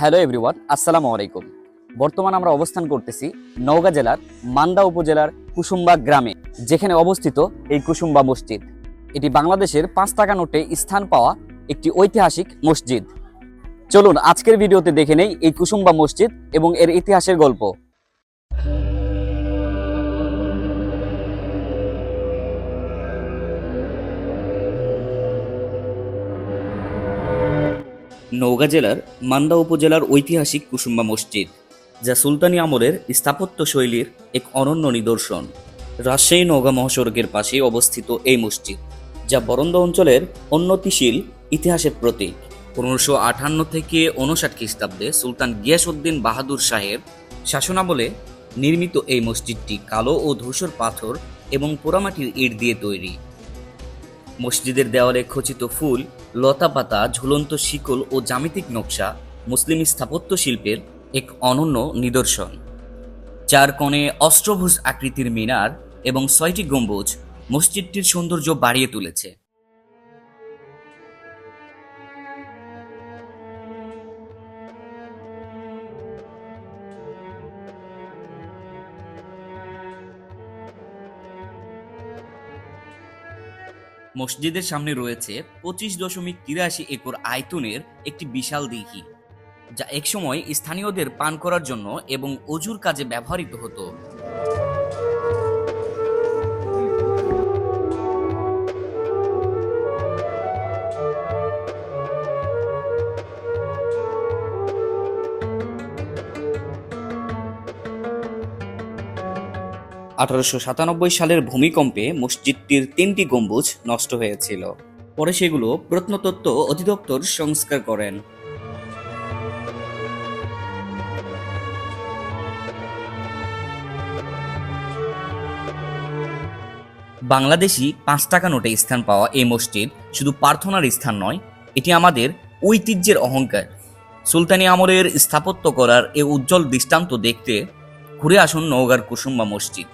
Hello everyone আসসালামু আলাইকুম বর্তমান আমরা অবস্থান করতেছি নওগাঁ জেলার মান্দা উপজেলার কুসুম্বা গ্রামে, যেখানে অবস্থিত এই কুসুম্বা মসজিদ। এটি বাংলাদেশের পাঁচ টাকা নোটে স্থান পাওয়া একটি ঐতিহাসিক মসজিদ। চলুন আজকের ভিডিওতে দেখে নেই এই কুসুম্বা মসজিদ এবং এর ইতিহাসের গল্প। নওগাঁ জেলার মান্দা উপজেলার ঐতিহাসিক কুসুম্বা মসজিদ, যা সুলতানি আমলের স্থাপত্য শৈলীর এক অনন্য নিদর্শন। রাজশাহী নওগাঁ মহাসড়কের পাশে অবস্থিত এই মসজিদ, যা বরন্দ অঞ্চলের উন্নতিশীল ইতিহাসের প্রতীক। পনেরোশো আটান্ন থেকে উনষাট খ্রিস্টাব্দে সুলতান গিয়াসউদ্দিন বাহাদুর সাহেব শাসনামলে নির্মিত এই মসজিদটি কালো ও ধূসর পাথর এবং পোড়ামাটির ইট দিয়ে তৈরি। মসজিদের দেওয়ালে খচিত ফুল লতাপাতা ঝুলন্ত শিকল ও জ্যামিতিক নকশা মুসলিম স্থাপত্য শিল্পের এক অনন্য নিদর্শন। চার কোণে অষ্টভুজ আকৃতির মিনার এবং ছয়টি গম্বুজ মসজিদটির সৌন্দর্য বাড়িয়ে তুলেছে। মসজিদের সামনে রয়েছে পঁচিশ দশমিক তিরাশি একর আয়তনের একটি বিশাল দিঘি, যা একসময় স্থানীয়দের পান করার জন্য এবং অজুর কাজে ব্যবহৃত হতো। আঠারোশো সাতানব্বই সালের ভূমিকম্পে মসজিদটির তিনটি গম্বুজ নষ্ট হয়েছিল। পরে সেগুলো প্রত্নতত্ত্ব অধিদপ্তর সংস্কার করেন। বাংলাদেশি পাঁচ টাকা নোটে স্থান পাওয়া এই মসজিদ শুধু প্রার্থনার স্থান নয়, এটি আমাদের ঐতিহ্যের অহংকার। সুলতানি আমলের স্থাপত্য করার এ উজ্জ্বল দৃষ্টান্ত দেখতে ঘুরে আসুন নওগাঁর কুসুম্বা মসজিদ।